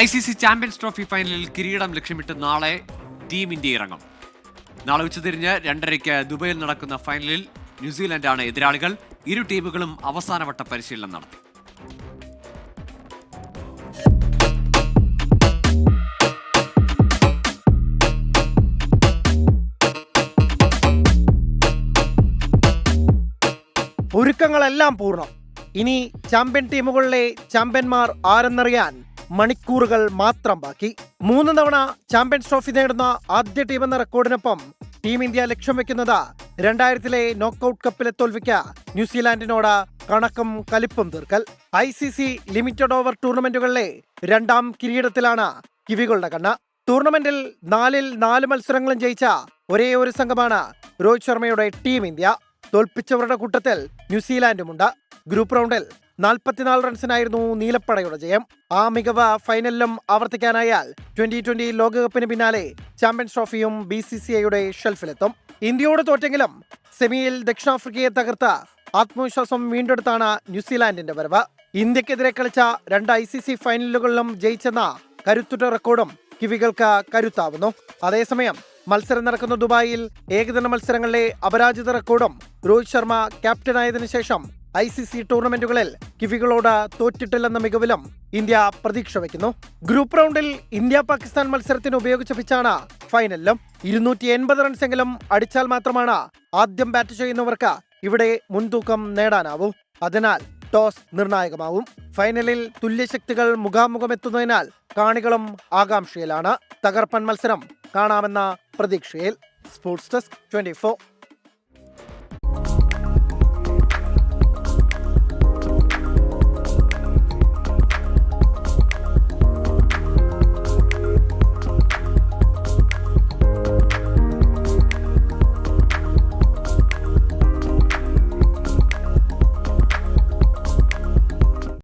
I C C champions trophy ഫൈനലിൽ കിരീടം ലക്ഷ്യമിട്ട് നാളെ ടീം ഇന്ത്യ ഇറങ്ങും. നാളെ ഉച്ചതിരിഞ്ഞ് രണ്ടരയ്ക്ക് ദുബൈയിൽ നടക്കുന്ന ഫൈനലിൽ ന്യൂസിലൻഡാണ് എതിരാളികൾ. ഇരു ടീമുകളും അവസാനവട്ട പരിശീലനം നടത്തി. ഒരുക്കങ്ങളെല്ലാം പൂർണം. ഇനി ചാമ്പ്യൻ ടീമുകളിലെ ചാമ്പ്യന്മാർ ആരെന്നറിയാൻ മണിക്കൂറുകൾ മാത്രം ബാക്കി. മൂന്ന് തവണ ചാമ്പ്യൻസ് ട്രോഫി നേടുന്ന ആദ്യ ടീം എന്ന റെക്കോർഡിനൊപ്പം ടീം ഇന്ത്യ ലക്ഷ്യം വെക്കുന്നത് രണ്ടായിരത്തിലെ നോക്കൌട്ട് കപ്പിലെ തോൽവിക്ക് ന്യൂസിലാൻഡിനോട് കണക്കും കലിപ്പും തീർക്കൽ. I C C limited over ടൂർണമെന്റുകളിലെ രണ്ടാം കിരീടത്തിലാണ് കിവികളുടെ കണ്ണ്. ടൂർണമെന്റിൽ നാലിൽ നാല് മത്സരങ്ങളും ജയിച്ച ഒരേ ഒരു സംഘമാണ് രോഹിത് ശർമ്മയുടെ ടീം ഇന്ത്യ. തോൽപ്പിച്ചവരുടെ കൂട്ടത്തിൽ ന്യൂസിലാൻഡുമുണ്ട്. ഗ്രൂപ്പ് റൗണ്ടിൽ നാൽപ്പത്തിനാല് റൺസിനായിരുന്നു നീലപ്പടയുടെ ജയം. ആ മികവ് ഫൈനലിലും ആവർത്തിക്കാനായാൽ ട്വന്റി ട്വന്റി ലോകകപ്പിന് പിന്നാലെ ചാമ്പ്യൻസ് ട്രോഫിയും ബി സി സി ഐയുടെ ഷെൽഫിലെത്തും. ഇന്ത്യയോട് തോറ്റെങ്കിലും സെമിയിൽ ദക്ഷിണാഫ്രിക്കയെ തകർത്ത ആത്മവിശ്വാസം വീണ്ടെടുത്താണ് ന്യൂസിലാൻഡിന്റെ വരവ്. ഇന്ത്യക്കെതിരെ കളിച്ച രണ്ട് ഐ സി സി ഫൈനലുകളിലും ജയിച്ചെന്ന കരുത്തുറ്റ റെക്കോർഡും കിവികൾക്ക് കരുത്താവുന്നു. അതേസമയം മത്സരം നടക്കുന്ന ദുബായിൽ ഏകദിന മത്സരങ്ങളിലെ അപരാജിത റെക്കോർഡും രോഹിത് ശർമ്മ ക്യാപ്റ്റനായതിനു ശേഷം ഐ സി സി ടൂർണമെന്റുകളിൽ കിവികളോട് തോറ്റിട്ടില്ലെന്ന മികവിലും ഇന്ത്യ പ്രതീക്ഷ വയ്ക്കുന്നു. ഗ്രൂപ്പ് റൗണ്ടിൽ ഇന്ത്യ പാകിസ്ഥാൻ മത്സരത്തിന് ഉപയോഗിച്ച പിച്ചാണ് ഫൈനലിലും. ഇരുന്നൂറ്റി എൺപത് റൺസെങ്കിലും അടിച്ചാൽ മാത്രമാണ് ആദ്യം ബാറ്റ് ചെയ്യുന്നവർക്ക് ഇവിടെ മുൻതൂക്കം നേടാനാവൂ. അതിനാൽ ടോസ് നിർണായകമാവും. ഫൈനലിൽ തുല്യശക്തികൾ മുഖാമുഖമെത്തുന്നതിനാൽ കാണികളും ആകാംക്ഷയിലാണ്. തകർപ്പൻ മത്സരം കാണാമെന്ന പ്രതീക്ഷയിൽ. Sports desk twenty